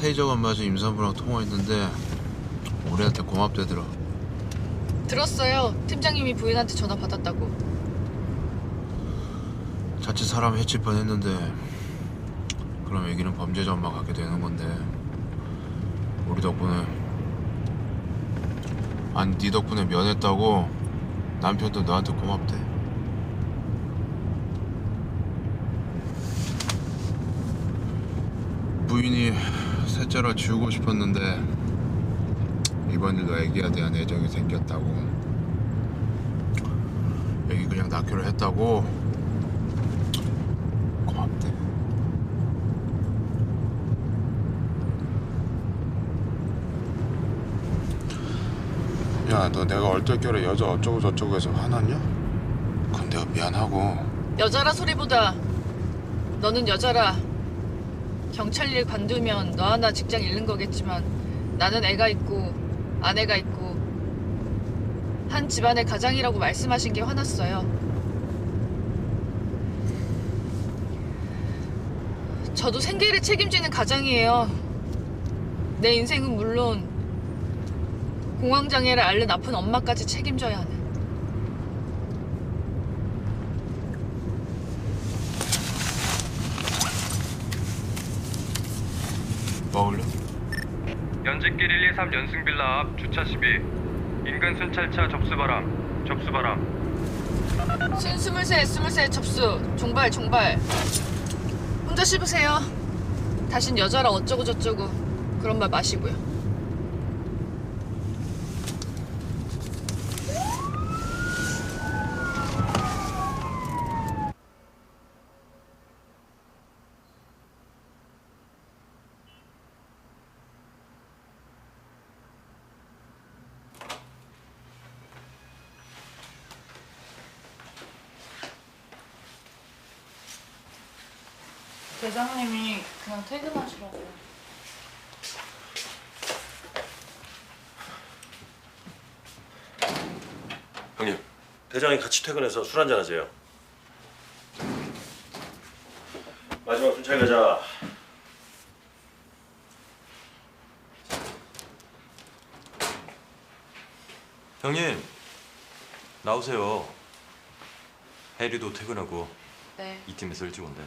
테이저건 맞은 임산부랑 통화했는데 우리한테 고맙대더라. 들었어요. 팀장님이 부인한테 전화 받았다고. 자칫 사람 해칠 뻔했는데 그럼 애기는 범죄자 엄마 갖게 되는 건데 우리 덕분에 안네 덕분에 면했다고 남편도 너한테 고맙대. 부인이 셋째라 지우고 싶었는데 이번 일로 애기에 대한 애정이 생겼다고. 애기 그냥 낳기로 했다고? 고맙대. 야 너 내가 얼떨결에 여자 어쩌고 저쩌고 해서 화났냐? 그건 내가 미안하고. 여자라 소리보다 너는 여자라 경찰 일 관두면 너 하나 직장 잃는 거겠지만 나는 애가 있고 아내가 있고 한 집안의 가장이라고 말씀하신 게 화났어요. 저도 생계를 책임지는 가장이에요. 내 인생은 물론 공황장애를 앓는 아픈 엄마까지 책임져야 하는. 먹을래? 연직길 123 연승빌라 앞 주차 시비. 인근 순찰차 접수 바람 접수 바람. 순 스물세 스물세 접수. 종발 종발. 혼자 씹으세요. 다신 여자라 어쩌고 저쩌고. 그런 말 마시고요 대장님이 그냥 퇴근하시라고 형님, 대장이 같이 퇴근해서 술 한잔 하세요. 마지막 순찰 가자. 형님, 나오세요. 해리도 퇴근하고 네 이 팀에서 일찍 온대.